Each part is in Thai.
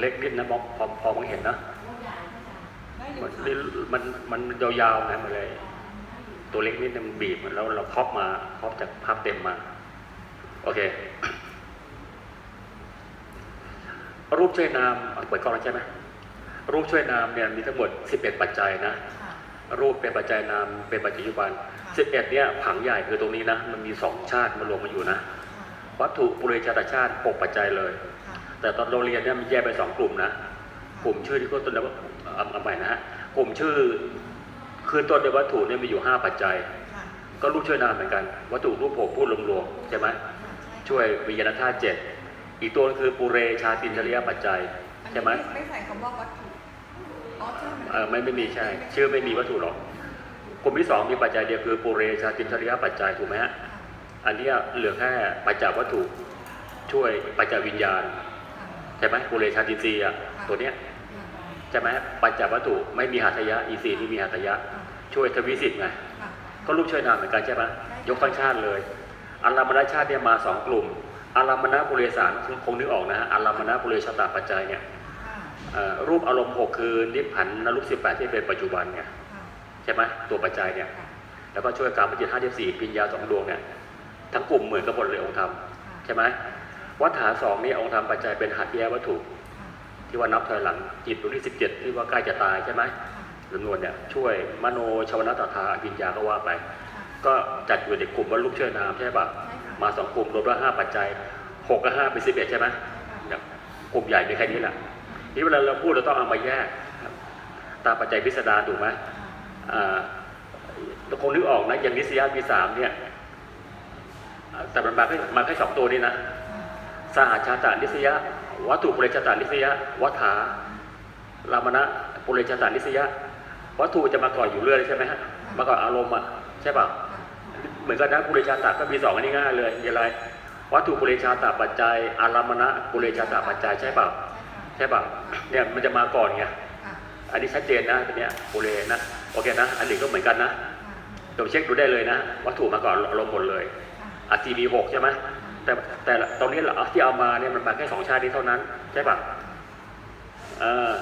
เล็กนิดนะมองพอพอมองเห็นนะได้อยู่มันค่ะมันมันยาวๆนะมันเลย ตัวเล็กนิดนึงมันบีบมันแล้วเราครอบมาครอบจากภาพเต็มมา โอเค รูปช่วยนามเอาเปิดกล้องแล้วใช่ไหมรูปช่วยนามเนี่ยมีทั้งหมด 11 ปัจจัยนะค่ะรูปเป็นปัจจัยนามเป็นปัจจัยยุบัน 11 เนี่ยผังใหญ่คือตรงนี้นะ มันมีสองชาติมารวมมาอยู่นะ วัตถุปุเรชาตชาติ 6 ปัจจัยเลยค่ะ แต่ตอนเราเรียนเนี่ยมันแยกไปสองกลุ่มนะกลุ่มชื่อที่ก็ต้นเดียวว่าเอาเอาใหม่นะฮะกลุ่มชื่อคือต้นเดียววัตถุเนี่ยมีอยู่5ปัจจัยค่ะก็รูปช่วยนามเหมือนกัน วัตถุรูปโผพูดรวมๆใช่ไหมค่ะช่วยวิญญาณธาตุเจ็ดอีกตัวนึงคือปุเรชาตินทริยปัจจัยอันนี้ใช่ไหมไม่ใส่คำว่าวัตถุอ๋อใช่ไหมเออไม่ไม่มีใช่ ชื่อไม่มีวัตถุหรอกกลุ่มที่สองมีปัจจัยเดียวคือปุเรชาตินทริยปัจจัยถูกไหมฮะค่ะอันเนี้ยเหลือแค่ปัจจัยวัตถุช่วยปัจจัยวิญญาณค่ะ ใช่ไหมปุเรชาตินทรีย์อะตัวเนี้ยค่ะใช่ไหมปัจจัยวัตถุไม่มีหัตถยะอีสีไม่มีหัตถยะ ช่วยทวิสิทธิ์ไงค่ะก็รูปช่วยนามเหมือนกันใช่ไหมยกทั้งชาติเลยอารามณชาติเนี่ยมาสองกลุ่มอารามณปุเรสารคงนึกออกนะฮะอารามณปุเรชาตาปัจจัยเนี่ยค่ะเอ่อรูปอารมณ์หกคือนิพพันธ์นรูปสิบแปดที่เป็นปัจจุบันเนี่ยค่ะใช่ไหมตัวปัจจัยเนี่ยค่ะแล้วก็ช่วยการปฏิห้าที่สี่ปิญญาสองดวงเนี่ยทั้งกลุ่มเหมือนกันหมดเลยองค์ธรรมค่ะใช่ไหม วัฏฐานสองนี่องค์ธรรมปัจจัยเป็นหัตถยวัตถุค่ะที่ว่านับถอยหลังจิตดวงที่สิบเจ็ดที่ว่าใกล้จะตายใช่ไหมค่ะจำนวนเนี่ยช่วยมโนชวนาตถาอภิญญาก็ว่าไปค่ะก็จัดอยู่ในกลุ่มว่ารูปเชื่อนามใช่ปะใช่ค่ะมาสองกลุ่มรวมแล้วห้าปัจจัยหกกับห้าเป็นสิบเอ็ดใช่ไหมเนี่ยกลุ่มใหญ่มีแค่นี้แหละที่เวลาเราพูดเราต้องเอามาแยกครับตามปัจจัยพิสดารถูกไหมอ่าเราคงนึกออกนะอย่างนิสยามีสามเนี่ยอ่าแต่มันมาแค่มาแค่สองตัวนี้นะ สหชาตานิสยะวัตถุปุเรชาตานิสยะวัฏฐารามณะปุเรชาตานิสยะวัตถุจะมาก่อนอยู่เรื่อยใช่ไหมฮะมาก่อนอารมณ์อะใช่ป่ะเหมือนกันนะปุเรชาตะก็มีสองอันนี้ง่ายเลยอย่างไร วัตถุปุเรชาตะปัจจัย อารามณะปุเรชาตะปัจจัยใช่ป่าใช่ป่าเนี่ยมันจะมาก่อนไงอันนี้ชัดเจนนะตัวเนี้ยปุเรนะโอเคนะ อันนี้ก็เหมือนกันนะเราเช็คดูได้เลยนะ วัตถุมาก่อนอารมณ์หมดเลยอาทีมีหกใช่ไหม แต่แต่ตรงนี้เราที่เอามาเนี่ยมันมาแค่สองชาตินี้เท่านั้น ใช่ป่ะเออ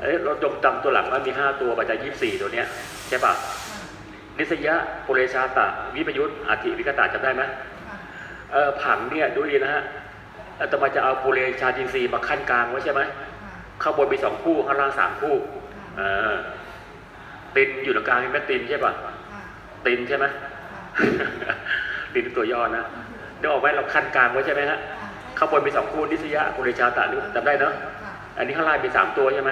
เอ้ยเราจงจำตัวหลังว่ามีห้าตัวปัจจัยยี่สิบสี่ตัวเนี้ยใช่ป่ะนิสยะปุเรชาตะ วิปยุทธอาทิวิกตาจำได้ไหมเออผังเนี่ยดูดีนะฮะอาตมาจะเอาปุเรชาจินซีย์มาขั้นกลางไว้ใช่ไหมข้างบนมีสองคู่ข้างล่างสามคู่เออตินอยู่ตรงกลางนี่แม่ตินใช่ป่ะตินใช่ไหมตินเป็นตัวย่อนะ นึกออกไหมเราขั้นกลางไว้ใช่ไหมฮะข้างบนมีสองคู่นิสยะกุริชาตะหรือจำได้เนาะอันนี้ข้างล่างมีสามตัวใช่ไหม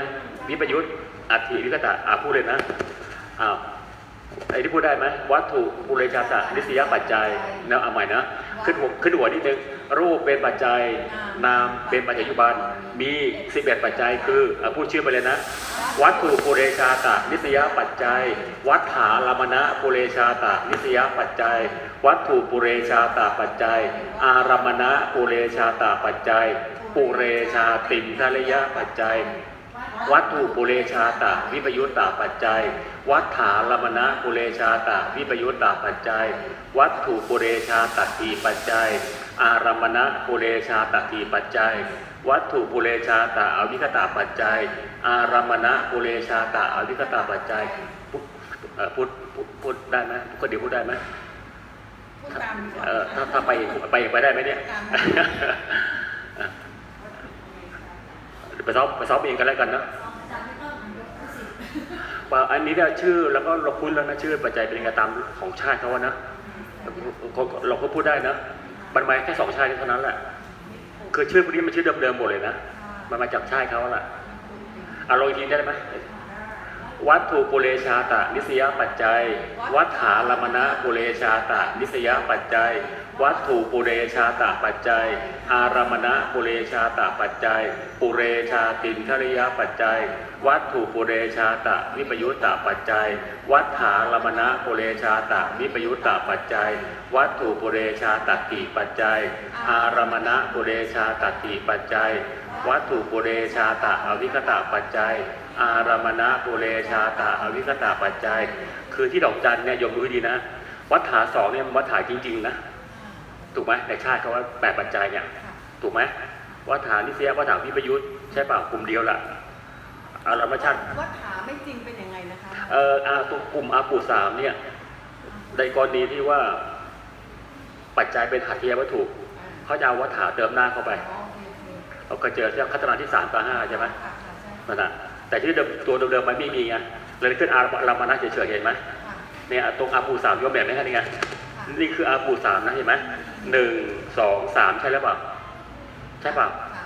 วิปยุทธอัติวิกตะอ่าพูดเลยนะอ้าวไอ้ที่พูดได้ไหมวัตถุกุริชาตะนิสยปัจจัยเนาะเอาใหม่นะ ขึ้นหัวขึ้นหัวนิดนึงรูปเป็นปัจจัย นามเป็นปัจจัยปัจจุบัน มี11ปัจจัยคืออะพูดชื่อไปเลยนะ วัตถุปุเรชาตะนิสยปัจจัย วัฏฐารามณะปุเรชาตะนิสยปัจจัย วัตถุปุเรชาตะปัจจัย อารามณะปุเรชาตะปัจจัยปุเรชาตินทรยะปัจจัย วัตถุปุเรชาตะวิปยุตตาปัจจัย วัฏฐารมณะปุเรชาตะวิปยุตตาปัจจัย วัตถุปุเรชาตตีปัจจัย อารมณะปุเรชาตตีปัจจัย วัตถุปุเรชาตะอวิคตาปัจจัย อารมณะปุเรชาตะอวิคตาปัจจัยพูดเอ่อพูดพูดพูดได้ไหมคนเดียวพูดได้ไหมพูดตามดีกว่าเออถ้าถ้าไปไปไปได้ไหมเนี่ย ไปซ้อมไปซ้อมเองกันแล้วกันนะว่าอันนี้เนี่ยชื่อแล้วก็เราคุ้นแล้วนะชื่อปัจจัยเป็นยังไงตามของชาติเขาอะนะเราก็พูดได้นะมันมาแค่สองชาติเท่านั้นแหละคือชื่อพวกนี้มันชื่อเดิมๆหมดเลยนะมันมาจากชาติเขาแหละอะลองอีกทีได้ไหม วัตถุปุเรชาตะนิสยปัจจัย วัฏฐารมณะปุเรชาตะนิสยปัจจัย วัตถุปุเรชาตะปัจจัย อารมณะปุเรชาตะปัจจัย ปุเรชาตินทริยปัจจัย วัตถุปุเรชาตะวิปยุตตาปัจจัย วัฏฐารมณะปุเรชาตะวิปยุตตาปัจจัย วัตถุปุเรชาตติปัจจัย อารมณะปุเรชาตติปัจจัย วัตถุปุเรชาตะอวิคตาปัจจัย อารามณะปุเรชาตะอวิคตาปัจจัย คือที่ดอกจันเนี่ยยมรู้ให้ดีนะ วัฏฐานสองเนี่ยมันวัฏฐานจริง ๆ นะ ถูกไหมในชาติเขาว่าแปดปัจจัยเนี่ยถูกไหมวัฏฐานนิสยวัฏฐานวิปยุทธใช่เปล่ากลุ่มเดียวแหละอารมชาติวัฏฐาไม่จริงเป็นยังไงนะคะเอ่ออาตัวกลุ่มอาปูสามเนี่ยในกรณีที่ว่าปัจจัยเป็นหัตถยวัตถุอ่าเขาจะเอาวัฏฐานเติมหน้าเข้าไปอ๋อโอเคโอเคเราเคยเจอที่คัตนาที่สามกับห้าใช่ไหมค่ะค่ะใช่นั่นน่ะ แต่ที่เดิมตัวเดิมๆมันไม่มีไงเลยขึ้นอารามานะเฉยๆเห็นไหมค่ะเนี่ยตรงอาปูสามยกแบบนี้ครับนี่ไงค่ะนี่คืออาปูสามนะเห็นไหมหนึ่งสองสามใช่หรือเปล่าใช่เปล่าค่ะ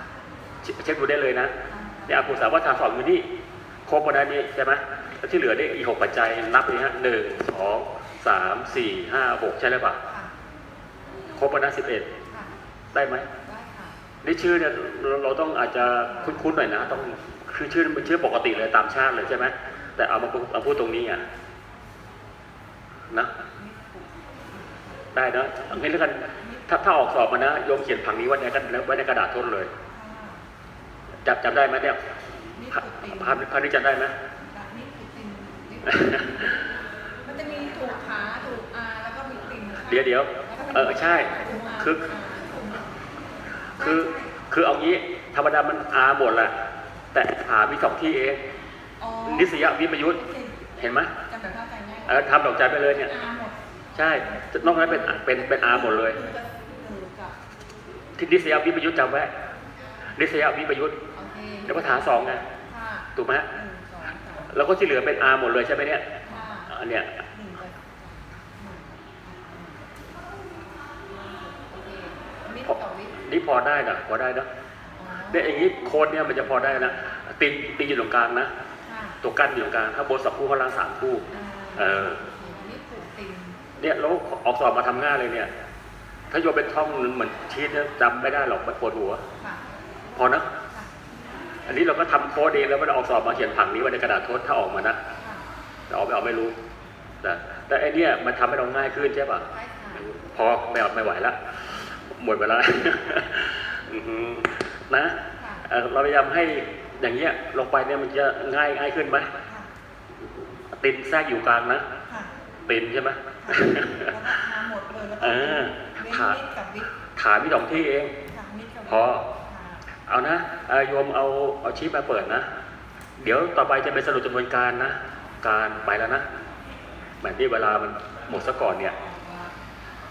เช็คเช็คดูได้เลยนะค่ะเนี่ยอาปูสามวัฏฐานสองอยู่นี่ครบหมดแล้วนี่ใช่ไหมแล้วที่เหลือนี่อีกหกปัจจัยนับนี่ฮะหนึ่งสองสามสี่ห้าหกใช่หรือเปล่าค่ะครบหมดแล้วสิบเอ็ดค่ะได้ไหมได้ค่ะนี่ชื่อเนี่ยเราเราต้องอาจจะคุ้นๆหน่อยนะต้อง คือชื่อเป็นชื่อปกติเลยตามชาติเลยใช่ไหมแต่เอามาพูดเอาพูดตรงนี้อะนะได้นะเอางี้แล้วกัน ถ้าถ้าออกสอบมานะโยมเขียนผังนี้ไว้ในกระไว้ในกระดาษทดเลยค่ะจำจำได้ไหมเนี่ยนี่ภาคือตินภาพภาพนี้จำได้ไหมนี่คือตินนี่คือมันจะมีถูกขาถูกอาแล้วก็มีตินค่ะเดี๋ยวเดี๋ยวเออใช่ถูกคือาถูกาคือ คือเอางี้ ธรรมดามันอาหมดแหละ แต่หามีสองที่เองอ๋อนิสยวิปยุทธเห็นไหมจำแบบเข้าใจง่ายเออทำดอกใจไปเลยเนี่ย อาหมดใช่ นอกนั้นเป็นเป็นเป็นอาหมดเลย คือจะถูกกับที่นิสยวิปยุทธจำไว้นิสยวิปยุทธโอเคเดี๋ยวก็ฐานสองไงค่ะถูกไหมหนึ่งสองสามแล้วก็ที่เหลือเป็นอาหมดเลยใช่ไหมเนี่ยห้าอันเนี้ยหนึ่งเลยหนึ่งโอเควิทย์ต่อวิทย์นี่พอได้นะพอได้นะอ๋อ เนี่ยอย่างนี้โค้ดเนี่ยมันจะพอได้นะตีนตีนอยู่ตรงกลางนะ ค่ะตัวกั้นอยู่ตรงกลางถ้าบนสับคู่ข้างล่างสามคู่ เออนี่ผูกตินเนี่ยแล้วออกสอบมาทำง่ายเลยเนี่ย ถ้าโยมเป็นท่องเหมือนชีตเนี่ยจำไม่ได้หรอกมันปวดหัว ค่ะพอนะ ค่ะอันนี้เราก็ทำโค้ดเองแล้วไม่ได้ออกสอบมาเขียนผังนี้ไว้ในกระดาษโทษถ้าออกมานะค่ะแต่ออกไม่ออกไม่รู้แต่แต่ไอเนี่ยมันทำให้เราง่ายขึ้นใช่ป่ะใช่ค่ะพอไม่เอาไม่ไหวละหมดเวลา อื้อหือ นะค่ะเอ่อเราพยายามให้อย่างเงี้ยลงไปเนี่ยมันจะง่ายง่ายขึ้นไหมค่ะตินแทรกอยู่กลางนะค่ะตินใช่ไหมค่ะแล้วก็ทาหมดเลยแล้วก็เออเว้นค่ะมิดกับวิทย์ฐานมีสองที่เองค่ะมิดกับวิทย์พอค่ะเอานะเอ่อโยมเอาเอาชีพมาเปิดนะ เดี๋ยวต่อไปจะเป็นสรุปจำนวนการนะ การไปแล้วนะแหมที่เวลามันหมดซะก่อนเนี่ย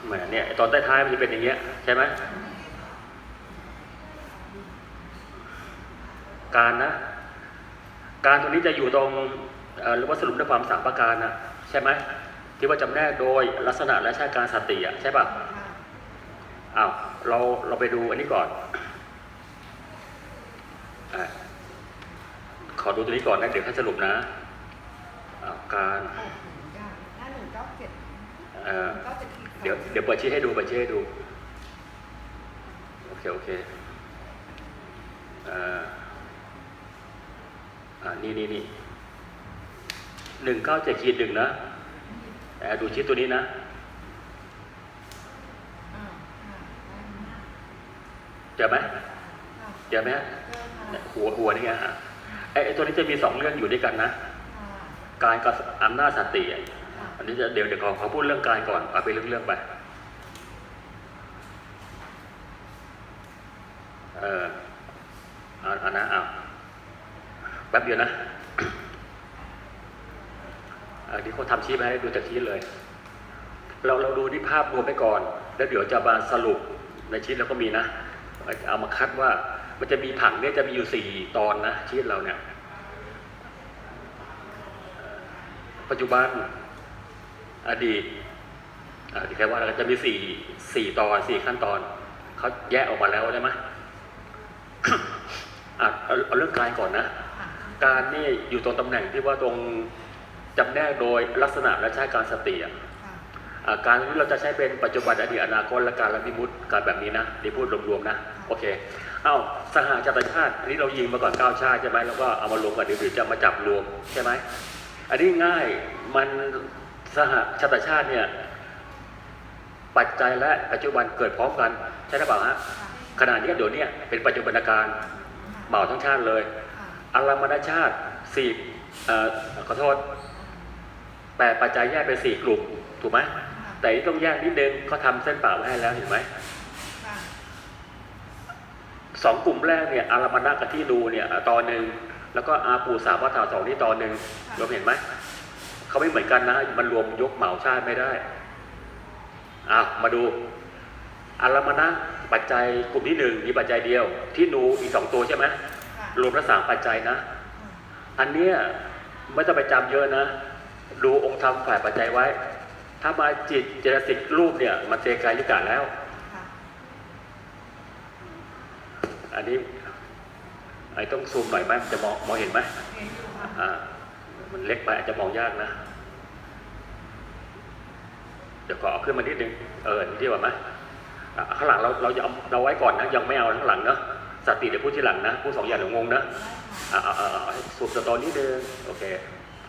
แหมเนี่ยตอนท้ายๆมันจะเป็นอย่างเงี้ยใช่ไหม การนะ การตรงนี้จะอยู่ตรงเอ่อหรือว่าสรุปด้วยความสามประการนะใช่ไหมที่ว่าจำแนกโดยลักษณะและชาติการสติอะใช่ป่ะค่ะอ้าวเราเราไปดูอันนี้ก่อนอะขอดูตัวนี้ก่อนนะเดี๋ยวให้สรุปนะอ้าวการโอ้โหยากหน้าหนึ่งเก้าเจ็ดเอ่อเก้าเจ็ดขีสองเดี๋ยวเดี๋ยวเปิดชี้ให้ดูเปิดชี้ให้ดูโอเคโอเคเอ่อ อ่านี่นี่นี่หนึ่งเก้าเจ็ดขีดหนึ่งนะแต่ดูชี้ตัวนี้นะอ่าค่ะได้เจอไหมเจอไหมหัวหัวนี่ไงฮะไอ้ตัวนี้จะมีสองเรื่องอยู่ด้วยกันนะการกับอำนาจสติอันนี้จะเดี๋ยวเดี๋ยวขอขอพูดเรื่องการก่อนเอาไปเรื่องเรื่องไป เออเอาเอานะเอาแป๊บเดียวนะอันนี้เขาทำชี้มาให้ดูจากชี้เลย เราเราดูที่ภาพรวมไปก่อน แล้วเดี๋ยวจะมาสรุปในชีตเราก็มีนะ เอามาคัดว่ามันจะมีผังเนี่ยจะมีอยู่สี่ตอนนะชีตเราเนี่ย ปัจจุบัน อดีตที่ใครว่าเราจะมีสี่สี่ตอนสี่ขั้นตอนเขาแยกออกมาแล้วใช่ไหมอะเอาเเรื่องกายก่อนนะ การนี่อยู่ตรงตำแหน่งที่ว่าตรงจำแนกโดยลักษณะและใช้การสติอะค่ะอ่าการนี้เราจะใช้เป็นปัจจุบันอดีตอนาคตและการละวิมุตการแบบนี้นะนี่พูดรวมๆนะโอเคเอ้าสหชาติชาติอันนี้เรายิงมาก่อนเก้าชาติใช่ไหมแล้วก็เอามารวมกันเดี๋ยวเดี๋ยวจะมาจับรวมใช่ไหมอันนี้ง่ายมันสหชาติชาติเนี่ยปัจจัยและปัจจุบันเกิดพร้อมกันใช่หรือเปล่าฮะค่ะขณะนี้เดี๋ยวเนี้เป็นปัจจุบันการเหมาทั้งชาติเลยค่ะ อารามณชาติสี่เอ่อขอโทษแปดปัจจัยแยกเป็นสี่กลุ่ม ถูกไหมค่ะแต่ที่ต้องแยกนิดนึงเขาทำเส้นเปล่าไว้ให้แล้วเห็นไหมค่ะสองกลุ่มแรกเนี่ยอารามณะกับที่ดูเนี่ยตอนหนึ่งแล้วก็อาปูสามวัฏฐานสองนี่ตอนหนึ่งเราเห็นไหมเขาไม่เหมือนกันนะ มันรวมยกเหมาชาติไม่ได้อะมาดูอารามณะปัจจัยกลุ่มที่หนึ่งมีปัจจัยเดียว ที่นูอีกสองตัวใช่ไหมค่ะ รวมทั้งสามปัจจัยนะ อันเนี้ยไม่ต้องไปจำเยอะนะ ดูองค์ธรรมฝ่ายปัจจัยไว้ ถ้ามาจิตเจตสิกรูปเนี่ย มันเตกายยุกะแล้วค่ะอันนี้ไอ้ต้องซูมหน่อยไหมมันจะมองมองเห็นไหมเห็นอยู่ค่ะอ่ามันเล็กไปอาจจะมองยากนะ เดี๋ยวขอเอาขึ้นมานิดนึง เออนี่ดีกว่าไหมอะข้างหลังเราเราจะเอาเราไว้ก่อนนะ ยังไม่เอาข้างหลังเนอะ สติเดี๋ยวพูดที่หลังนะพูดสองอย่างเดี๋ยวงงนะได้ค่ะอ่าอ่าอ่าให้สูบสตอนี้เดินโอเค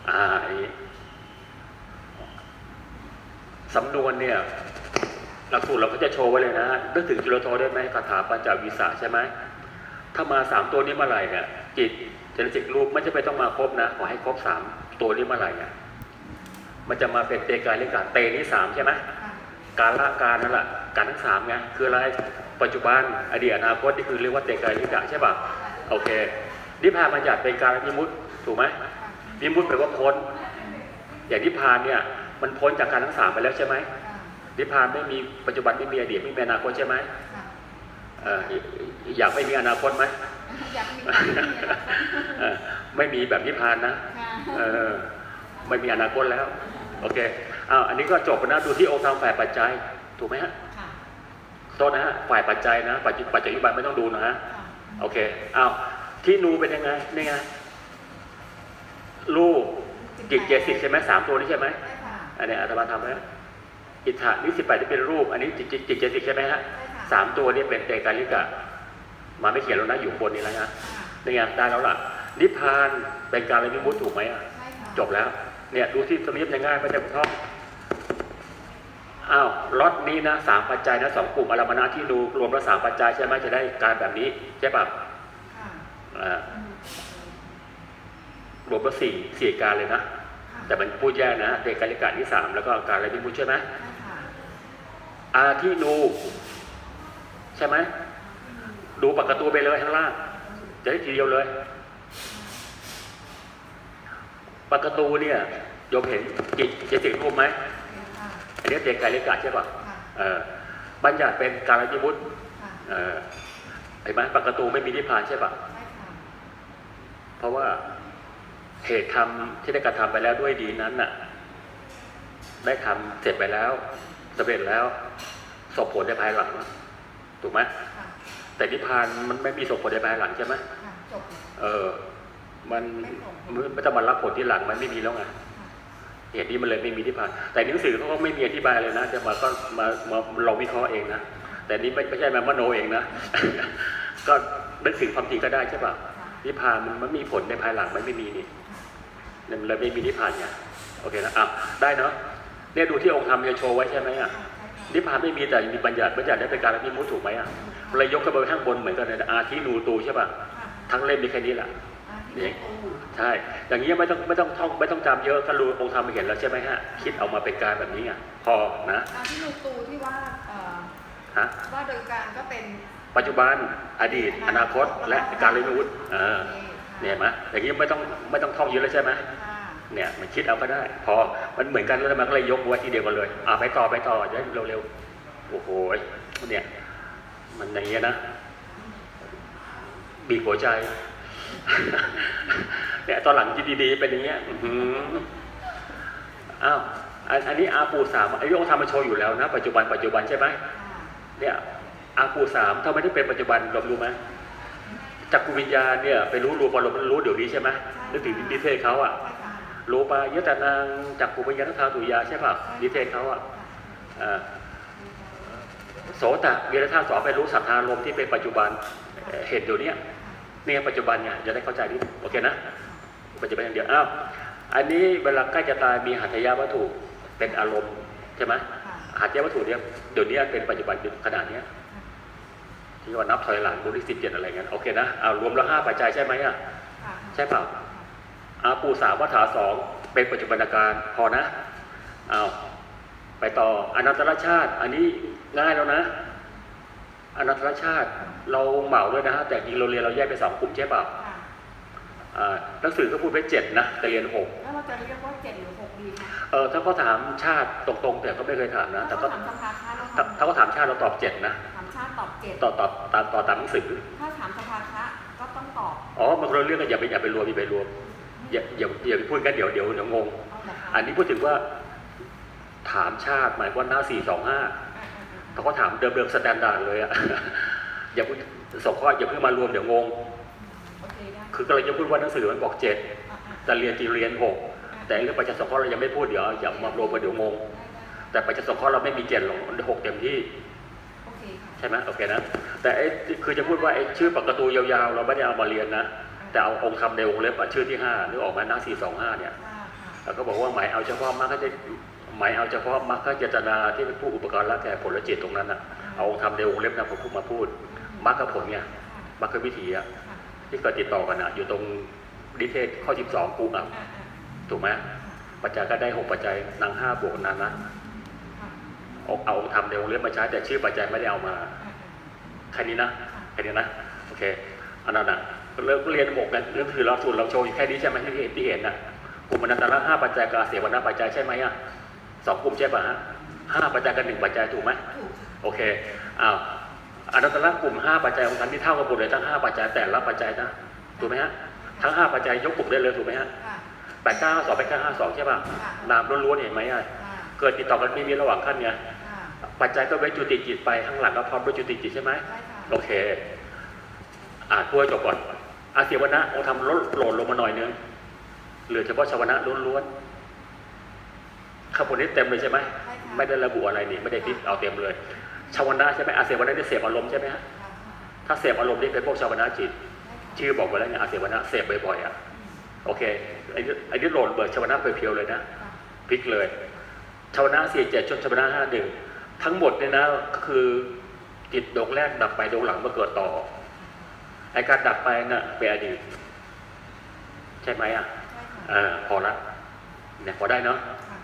อ่าอันนี้สำนวนเนี่ยหลักสูตรเราก็จะโชว์ไว้เลยนะนึกถึงจุลโทได้ไหมคาถาปัญจวิสาใช่ไหมถ้ามาสามตัวนี้เมื่อไหร่เนี่ยจิตเจตสิกรูปไม่จะไปนต้องมาครบนะ ขอให้ครบสามตัวนี้เมื่อไหร่เนี่ยมันจะมาเป็นเตกายเลกาเตนี่สามใช่ไหมค่ะการละการนั่นแหละการทั้งสามไงคืออะไร ปัจจุบันอดีตอนาคตนี่คือเรียกว่าเตกายเลกาใช่ป่ะโอเคนิพพานมันจัดเป็นการวิมุตติถูกไหมวิมุตติแปลว่าพ้น อย่างนิพพานเนี่ยมันพ้นจากการทั้งสามไปแล้วใช่ไหมค่ะนิพพานไม่มีปัจจุบันไม่มีอดีตไม่มีอนาคตใช่ไหมค่ะเอ่ออยากไม่มีอนาคตไหมอยากมีความที่มีค่ะเออไม่มีแบบนิพพานนะค่ะเออไม่มีอนาคตแล้ว โอเคอ้าวอันนี้ก็จบไปนะดูที่องค์ธรรมฝ่ายปัจจัย ถูกไหมฮะค่ะ โทษนะฮะฝ่ายปัจจัยนะปัจจุปัจจัยยุบันไม่ต้องดูนะฮะค่ะโอเคอ้าวที่นูเป็นยังไงนี่ไงรูปกิจเจสิกใช่ไหมสามตัวนี้ใช่ไหมได้ค่ะอันนี้อาตมาทำแล้วอิทธานี่สิบแปดที่เป็นรูป อันนี้จิตจิตจิตเจสิกใช่ไหมฮะได้ค่ะสามตัวนี้เป็นเตกาลิกะ มาไม่เขียนแล้วนะอยู่บนนี้แล้วนะค่ะนี่ไงได้แล้วล่ะนิพพานเป็นการละมิมุตถูกไหมอะใช่ค่ะจบแล้ว เนี่ยดูที่สมิธยังง่ายไม่ใช่ท่อง อ้าวล็อตนี้นะสามปัจจัยนะสองกลุ่มอารมณะที่ดูรวมแล้วสามปัจจัยใช่ไหมจะได้การแบบนี้ใช่ปะค่ะอ่ารวมแล้วสี่สี่การเลยนะ แต่มันพูดแยกนะเตกาลิกะที่สามแล้วก็การละมิมุตใช่ไหมได้ค่ะอาที่นูใช่ไหมดูปากกระตูไปเลยข้างล่างจะได้ทีเดียวเลยปากกระตูเนี่ยโยมเห็นกิจเจสิกรูปไหม เห็นค่ะอันนี้เตกาลิกะใช่ปะค่ะเออบัญญัติเป็นการละมิมุตค่ะเออเห็นไหมปากกระตูไม่มีนิพพานใช่ปะได้ค่ะเพราะว่าเหตุธรรมที่ได้กระทำไปแล้วด้วยดีนั้นน่ะ ได้ทำเสร็จไปแล้วสำเร็จแล้วส่งผลในภายหลังถูกไหมค่ะแต่นิพพานมันไม่มีส่งผลในภายหลังใช่ไหมค่ะจบเออมันไม่ส่งผลมันไม่ต้องมารับผลที่หลังมันไม่มีแล้วไงค่ะ เหตุนี้มันเลยไม่มีนิพพานแต่หนังสือเขาก็ไม่มีอธิบายเลยนะ จะมาก็มามาลองวิเคราะห์เองนะ แต่นี้ไม่ไม่ใช่มามโนเองนะ ก็นึกถึงความจริงก็ได้ใช่ปะค่ะนิพพานมันมันมีผลในภายหลังมันไม่มีนี่เนี่ยมันเลยไม่มีนิพพานไงโอเคนะอะได้เนาะเนี่ยดูที่องค์ธรรมจะโชว์ไว้ใช่ไหมอะนิพพานไม่มีแต่มีบัญญัติบัญญัติได้เป็นการมิมุตถูกไหมอะเลยยกขึ้นไปข้างบนเหมือนกันเลยนอาทินูตูใช่ป่ะทั้งเล่มมีแค่นี้แหละนี่ ใช่ อย่างนี้ไม่ต้องไม่ต้องท่องไม่ต้องจำเยอะก็รู้องค์ธรรมเห็นแล้วใช่ไหมฮะ คิดเอามาเป็นการแบบนี้ไงพอนะอ่าที่ลูกตูที่ว่าเอ่อฮะว่าโดยการก็เป็นปัจจุบันอดีต อนาคต และการละมิมุตเออนี่เนี่ยเห็นไหมอย่างนี้ไม่ต้องไม่ต้องท่องเยอะแล้วใช่ไหมค่ะเนี่ยมันคิดเอาก็ได้ พอมันเหมือนกันแล้วมันก็เลยยกไว้ทีเดียวกันเลยอ่าไปต่อไปต่อจะได้เร็วๆโอ้โหเนี่ย มันอย่างเงี้ยนะบีบหัวใจ เนี่ยตอนหลังคิดดีๆเป็นอย่างเงี้ยอื้อหืออ้าวอันอันนี้อาปูสามอายุองค์ธรรมมาโชว์อยู่แล้วนะ ปัจจุบันปัจจุบันใช่ไหมค่ะเนี่ยอาปูสามถ้าไม่ได้เป็นปัจจุบันลองรู้ไหมจักรวิญญาณเนี่ยไปรู้รูปอารมณ์รู้เดี๋ยวนี้ใช่ไหมนึกถึงนิเทศเขาอะใช่ค่ะโลปายตนางจักขุปัญญาทาตุยาใช่ป่ะนิเทศเขาอะอ่าโสตะวีรธาตุสอนไปรู้สัทธารมณ์ที่เป็นปัจจุบันเอ่อเห็นเดี๋ยวเนี้ยเนี่ยปัจจุบันไงจะได้เข้าใจนิดโอเคนะ ปัจจุบันอย่างเดียวอ้าวอันนี้เวลาใกล้จะตายมีหัตถยาวัตถุเป็นอารมณ์ใช่ไหมค่ะหัตถยาวัตถุเนี่ยเดี๋ยวนี้เป็นปัจจุบันขนาดเนี้ยที่ว่านับถอยหลังบุริสิบเจ็ดอะไรเงี้ยโอเคนะเอารวมแล้วห้าปัจจัยใช่ไหมอะค่ะใช่เปล่าอาปูสามวัฏฐานสองเป็นปัจจุบันการพอนะเอาไปต่ออนันตรชาติ อันนี้ง่ายแล้วนะอนันตรชาติเราเหมาด้วยนะฮะแต่จริงเราเรียนเราแยกเป็นสองกลุ่มใช่เปล่าค่ะอ่า หนังสือก็พูดไปเจ็ดนะแต่เรียนหกแล้วเราจะเรียกว่าเจ็ดหรือหกดีคะเออถ้าเขาถามชาติตรงๆแต่ก็ไม่เคยถามนะแต่ถ้าก็เขาถามสภาคะเราถ้าทำถ้าเขาถามชาติเราตอบเจ็ดนะถามชาติตอบเจ็ดตอบตอบตามตอบตามหนังสือถ้าถามสภาคะก็ต้องตอบอ๋อมันคนละเรื่องกันอย่าไปอย่าไปรวมอย่าไปรวมอย่าอย่าอย่าไปพูดกันเดี๋ยวเดี๋ยวเดี๋ยวงงเอาเหรอคะอันนี้พูดถึงว่าถามชาติหมายความว่าหน้าสี่สองห้าอ่าอ่าอ่าเขาก็ถามเดิมเดิมสแตนดาร์ดเลยอะอย่าพูดสองข้ออย่าเพิ่งมารวมเดี๋ยวงงโอเคได้คือกำลังจะพูดว่าหนังสือมันบอกเจ็ดอ่าอ่าแต่เรียนจีเรียนหกแต่เรื่องประจักษ์สองข้อเรายังไม่พูดเดี๋ยวอย่ามารวมกันเดี๋ยวงงได้ได้แต่ประจักษ์สองข้อเราไม่มีเจ็ดหรอกหกเต็มที่โอเคค่ะใช่ไหมโอเคนะแต่ไอ้คือจะพูดว่าไอ้ชื่อปากกาตูยาวๆ เราไม่ได้เอามาเรียนนะ แต่เอาองค์คำในวงเล็บอะชื่อที่ห้านึกออกไหมหน้าสี่สองห้าเนี่ยค่ะค่ะแล้วก็บอกว่าหมายเอาเฉพาะมรรคจะหมายเอาเฉพาะมรรคเจตนาที่เป็นผู้อุปการละแก่ผลและจิตตรงนั้นนะเอาองค์ธรรมในวงเล็บนะผมพูดมาพูดมรรคกับผลเนี่ยค่ะมรรควิถีอะค่ะ ที่เกิดติดต่อกันอะอยู่ตรงดิเทศข้อ 12กูอะอ่าอ่าถูกไหมปัจจัยก็ได้หกปัจจัยนางห้าบวกนั้นนะค่ะเอาเอาองค์ธรรมในวงเล็บมาใช้แต่ชื่อปัจจัยไม่ได้เอามาอ่าอ่าแค่นี้นะแค่นี้นะโอเคอันนั้นนะเริ่มเรียนหกกันเรื่องคือเราสูตรเราโชว์อยู่แค่นี้ใช่ไหมที่เห็นที่เห็นนะกลุ่มอนันตระห้าปัจจัยกับอาเสวนาปัจจัยใช่ไหมอะสองกลุ่มใช่ป่ะฮะห้าปัจจัยกับหนึ่งปัจจัยถูกไหมถูกโอเคอ้าว อนันตระกลุ่มห้าปัจจัยของกันที่เท่ากันหมดเลยทั้งห้าปัจจัยแต่ละปัจจัยนะถูกไหมฮะทั้งห้าปัจจัยยกกลุ่มได้เลยถูกไหมฮะค่ะแปดเก้าห้าสองแปดเก้าห้าสองใช่ป่ะค่ะนามล้วนๆเห็นไหมอะค่ะเกิดติดต่อกันไม่มีระหว่างขั้นไงค่ะปัจจัยก็ไว้จุติจิตไปข้างหลังก็พร้อมด้วยจุติจิตใช่ไหมได้ค่ะโอเค อ่านพูดให้จบก่อนอาเสียวนะองค์ทำลดโหลดลงมาหน่อยนึงเหลือเฉพาะชาวนะล้วนๆข้างบนนี้เต็มเลยใช่ไหมใช่ค่ะไม่ได้ระบุอะไรนี่ไม่ได้ทิศเอาเต็มเลย ชาวนะใช่ไหมอาเสวนะนี่เสพอารมณ์ใช่ไหมฮะค่ะถ้าเสพอารมณ์นี่เป็นพวกชาวนะจิตได้ค่ะชื่อบอกไว้แล้วไงอาเสวนะเสพบ่อยๆอะโอเคไอ้นี่ไอ้นี่โหลดเบิร์ชาวนะเพียวๆเลยนะค่ะพลิกเลยชาวนะสี่เจ็ดชนชาวนะห้าหนึ่งทั้งหมดเนี่ยนะก็คือจิตดวงแรกดับไปดวงหลังมาเกิดต่อไอการดับไปน่ะเป็นอดีตใช่ไหมอะใช่ค่ะอ่าพอละเนี่ยพอได้เนาะค่ะ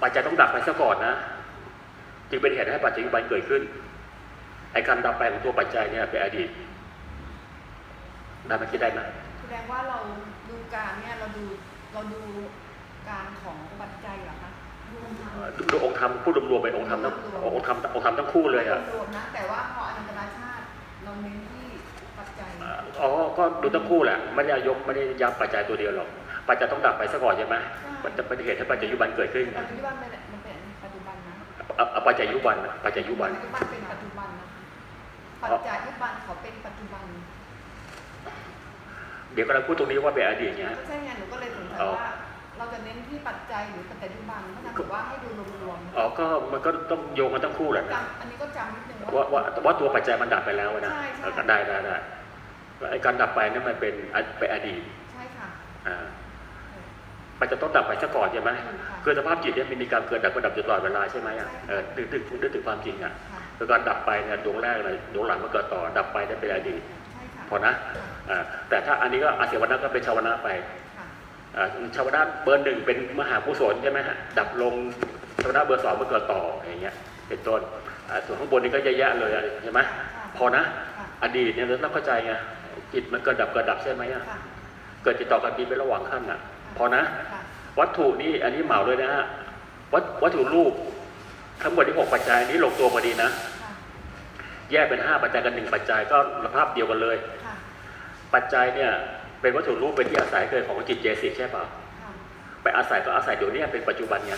ปัจจัยต้องดับไปซะก่อนนะ จึงเป็นเหตุให้ปัจจัยปัจจุบันเกิดขึ้นไอการดับไปของตัวปัจจัยเนี่ยเป็นอดีตได้ไหมคิดได้ไหมแสดงว่าเราดูการเนี่ยเราดูเราดูการของปัจจัยเหรอคะดูองค์ธรรมเอ่อดูองค์ธรรมพูดรวมๆไปองค์ธรรมทั้งองค์ธรรมองค์ธรรมทั้งคู่เลยอะรวมๆนะแต่ว่าพออนันตนาชาติเราเน้นที่ปัจจัยอ๋อก็ดูทั้งคู่แหละไม่ได้ยกไม่ได้ย้ำปัจจัยตัวเดียวหรอกปัจจัยต้องดับไปซะก่อนใช่ไหมมันจะเป็นเหตุให้ปัจจัยยุบันเกิดขึ้นปัจจุบันเป็นมัน อาเอาปัจจัยยุบันปัจจัยยุบันปัจจุบันเป็นปัจจุบันนะคะปัจจัยยุบันเขาเป็นปัจจุบัน เดี๋ยวกำลังพูดตรงนี้ว่าเป็นอดีตเนี่ยก็ใช่ไงหนูก็เลยสงสัยอ๋อว่าเราจะเน้นที่ปัจจัยหรือปัจจัยยุบันเพราะฉะนั้นถือว่าให้ดูรวมอ๋อก็มันก็ต้องโยงกันทั้งคู่แหละๆจำอันนี้ก็จำนิดนึงว่าว่าว่าว่าตัวปัจจัยมันดับไปแล้วนะใช่ใช่เออก็ได้ได้ได้ไอ้การดับไปนั่นมันเป็นเป็นอดีตใช่ค่ะอ่า ปัจจัยต้องดับไปซะก่อนใช่ไหมถูกค่ะคือสภาพจิตเนี่ยมันมีการเกิดดับก็ดับอยู่ตลอดเวลาใช่ไหมอะเออนึกถึงนึกถึงความจริงอะค่ะคือการดับไปเนี่ยดวงแรกเลยดวงหลังมาเกิดต่อดับไปเนี่ยเป็นอดีตใช่ค่ะพอนะอ่าแต่ถ้าอันนี้ก็อาเสวนะก็เป็นชาวนะไปค่ะอ่าชาวนะเบอร์หนึ่งเป็นมหากุศลใช่ไหมฮะดับลงชาวนะเบอร์สองมาเกิดต่ออย่างเงี้ยเป็นต้นอ่าส่วนข้างบนนี้ก็เยอะแยะเลยอะใช่ไหมพอนะค่ะอดีตเนี่ยเราต้องเข้าใจไงจิตมันเกิดดับเกิดดับใช่ไหมอะค่ะเกิดติดต่อกันมีเป็นระหว่างขั้นอะ พอนะค่ะวัตถุนี่อันนี้เหมาเลยนะฮะวัตวัตถุรูปทั้งหมดที่หกปัจจัยนี้ลงตัวพอดีนะค่ะแยกเป็นห้าปัจจัยกันหนึ่งปัจจัยก็สภาพเดียวกันเลยค่ะปัจจัยเนี่ยเป็นวัตถุรูปเป็นที่อาศัยเกิดของจิตเจสิกใช่เปล่าค่ะไปอาศัยก็อาศัยเดี๋ยวนี้เป็นปัจจุบันไง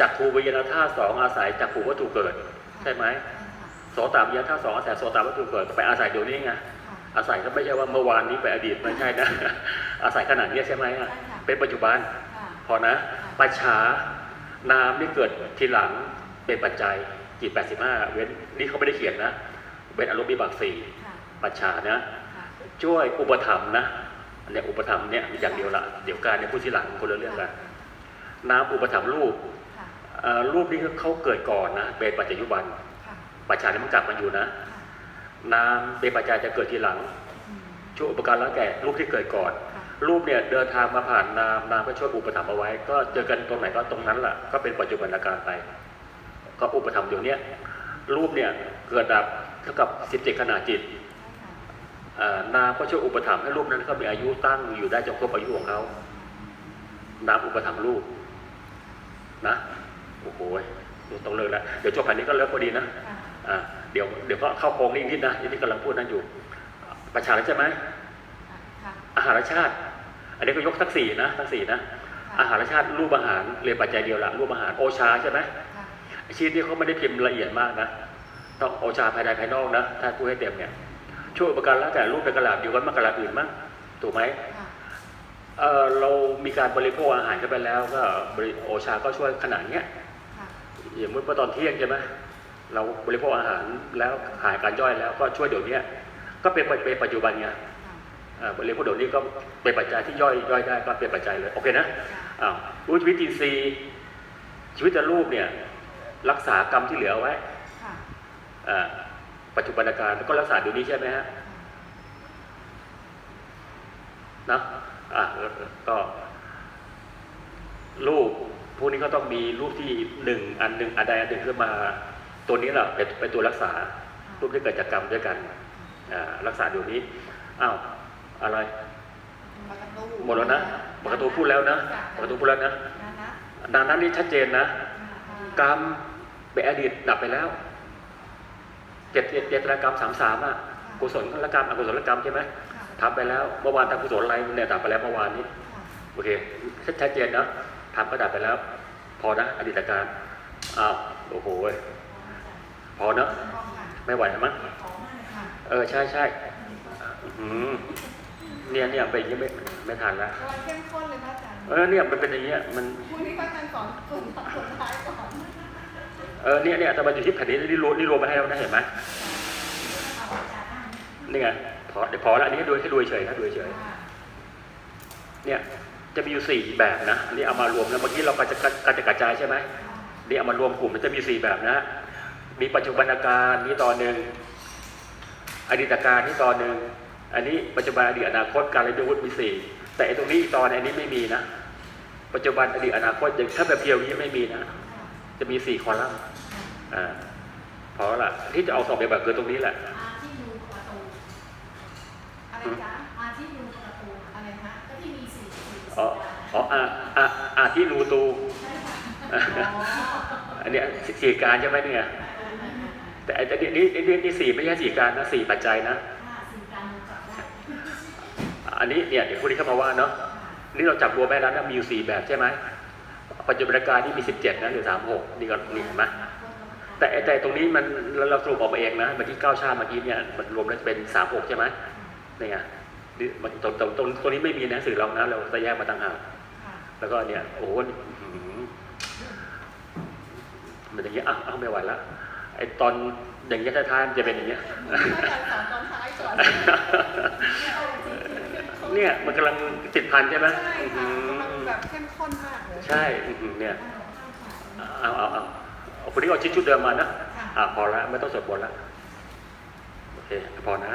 จากภูวิญญาณธาตุสองอาศัยจากภูวัตถุเกิด ใช่ไหมใช่ค่ะโสตวิญญาณธาตุสองอาศัยโสตวัตถุเกิดไปอาศัยเดี๋ยวนี้ไงค่ะ อาศัยก็ไม่ใช่ว่าเมื่อวานนี้ไปอดีตไม่ใช่นะ อาศัยขนาดนี้ใช่ไหมอะใช่ค่ะเป็นปัจจุบันค่ะพอนะปัจฉานามนี่เกิดทีหลังเป็นปัจจัยจิต85 เว้นนี่เขาไม่ได้เขียนนะ เว้นอารมณ์วิบากสี่ค่ะปัจฉานะค่ะช่วยอุปถัมภ์นะเนี่ยอุปถัมภ์เนี่ยอย่างเดียวละเดี๋ยวการเนี่ยพูดทีหลังคนละเรื่องกันนามอุปถัมภ์รูปค่ะเอ่อรูปนี้เขาเกิดก่อนนะเป็นปัจจัยยุบันค่ะปัจฉาเนี่ยมันกลับมาอยู่นะค่ะ นามเป็นปัจจัยจะเกิดทีหลังอืมช่วยอุปการละแก่รูปที่เกิดก่อนค่ะรูปเนี่ยเดินทางมาผ่านนามนามก็ช่วยอุปถัมภ์เอาไว้ ก็เจอกันตรงไหนก็ตรงนั้นแหละก็เป็นปัจจุบันอาการไป ก็อุปถัมภ์อยู่เนี้ยรูปเนี่ยเกิดดับเท่ากับสิบเจ็ดขนาดจิตใช่ค่ะอ่านามก็ช่วยอุปถัมภ์ให้รูปนั้นก็มีอายุตั้งอยู่ได้จนครบอายุของเขานามอุปถัมภ์รูปนะโอ้โหต้องเลิกแล้วเดี๋ยวจบแผ่นนี้ก็เลิกพอดีนะค่ะอ่า เดี๋ยวเดี๋ยวก็เข้าโครงนี้นิดนะที่กำลังพูดนั่นอยู่ ประชาชนใช่ไหมค่ะอาหารชาติ อันนี้ก็ยกทั้งสี่นะทั้งสี่นะ อาหารชาติรูปอาหารเรียนปัจจัยเดียวละรูปอาหารโอชาใช่ไหมค่ะชีทนี้เขาไม่ได้พิมพ์ละเอียดมากนะต้องโอชาภายในภายนอกนะ ถ้าพูดให้เต็มเนี่ยช่วยอุปการละแต่รูปเป็นกระลาบเดียวกันมากกระลาบอื่นมั้งถูกไหมค่ะเออเรามีการบริโภคอาหารกันไปแล้ว ก็บริโอชาก็ช่วยขนาดเนี้ยค่ะอย่างเมื่อตอนเที่ยงใช่ไหม เราบริโภคอาหารแล้วหายการย่อยแล้วก็ช่วยเดี๋ยวเนี้ยก็เป็นเป็นปัจจุบันไงค่ะอ่าบริโภคเดี๋ยวนี้ก็เป็นปัจจัยที่ย่อยย่อยได้ก็เป็นปัจจัยเลยโอเคนะค่ะอ้าวรู้ชีวิตอินทรีย์ชีวิตรูปเนี่ยรักษากรรมที่เหลือเอาไว้ค่ะอ่าปัจจุบันการก็รักษาเดี๋ยวนี้ใช่ไหมฮะนะอะก็รูปพวกนี้ก็ต้องมีรูปที่หนึ่งอันหนึ่งอันใดอันหนึ่งขึ้นมา ตัวนี้แหละเป็นเป็นตัวรักษารูปที่เกิดจากกรรมด้วยกันอ่ารักษาเดี๋ยวนี้อ้าวอะไรปากกาตูหมดแล้วนะปกตูพูดแล้วนะปกตูพูดแล้วนะนะนะดังนั้นนี่ชัดเจนนะ กรรมเป็นอดีตดับไปแล้วเจตเจตนากรรมสามสามอะกุศลกรรมอกุศลกรรมใช่ไหมทำไปแล้ว เมื่อวานทำกุศลอะไรเนี่ยดับไปแล้วเมื่อวานนี้โอเคชัดเจนนะทำก็ดับไปแล้ว พอนะอดีตการอ้าวโอ้โห พอเนอะพร้อมค่ะไม่ไหวแล้วมั้งขอมากเลยค่ะเออใช่ใช่อื้อหือเนี่ยเนี่ยไปนอยังไม่ไม่ทันละกำลังเข้มข้นเลยพระอาจารย์เออเนี่ยมันเป็นอย่างเงี้ยมันพรุ่งนี้พระอาจารย์สอนส่วนส่วนท้ายก่อนเออเนี่ยเนี่ยแต่มันอยู่ที่แผ่นนี้นี่รวมนี่รวมมาให้เรานะเห็นไหมเอาอาจารย์อ่านนี่ไงพอเดี๋ยวพอละอันนี้ให้ดูให้ดูเฉยนะดูเฉยค่ะเนี่ยจะมีอยู่สี่แบบนะอันนี้เอามารวมนะเมื่อกี้เราก็จะกระจะกระจายใช่ไหมนี่เอามารวมกลุ่มมันจะมีสี่แบบนะ มีปัจจุบันการนี่ตอนหนึ่งอดีตการนี่ตอนหนึ่งอันนี้ปัจจุบันอดีตอนาคตการเรียนรู้มีสี่แต่ไอ้ตรงนี้อีกตอนอันนี้ไม่มีนะ ปัจจุบันอดีตอนาคตอย่างถ้าแบบเพียวนี้ไม่มีนะ จะมีสี่คอลัมน์อ่าพอละที่จะเอาสองแบบคือตรงนี้แหละอาที่ดูประตูอะไรจ๊ะอาที่ดูประตูอะไรฮะก็ที่มีสี่สี่อ๋ออ๋ออ่าอ่าอ่าที่รูตูใช่ค่ะอ๋ออันเนี้ยสี่การใช่ไหมเนี่ย แต่ไอ้แต่นี่นี่นี่นี่สี่ไม่ใช่สี่การนะสี่ปัจจัยนะห้าสี่การดูจับได้อันนี้เนี่ยเดี๋ยวคุณที่เข้ามาว่าเนาะนี่เราจับรวมไปแล้วนะมีอยู่สี่แบบใช่ไหมปัจจุบันการนี่มีสิบเจ็ดนะหรือสามหกนี่ก็นี่เห็นไหมแต่ไอ้แต่ตรงนี้มันเราเราสรุปออกมาเองนะเมื่อกี้เก้าชาติเมื่อกี้เนี่ยมันรวมแล้วจะเป็นสามหกใช่ไหมนี่ไงนี่มันตรงตรงตรงตรงนี้ไม่มีในหนังสือเรานะเราจะแยกมาต่างหากค่ะแล้วก็เนี่ยโอ้โหอื้อหือมันอย่างเงี้ยอ้าวอ้าวไม่ไหวละ ไอตอนอย่างเงี้ยท้ายๆนจะเป็นอย่างเงี้ยเนี่ยมันกำลังติดพันใช่ไหมใช่ค่ะมันแบบเข้มข้นมากเลยใช่เนี่ยเอาเอาเอาเอาคนนี้เอาชิ้นชุดเดิมมานะอ่าพอละไม่ต้องสวดบนละโอเคพอนะ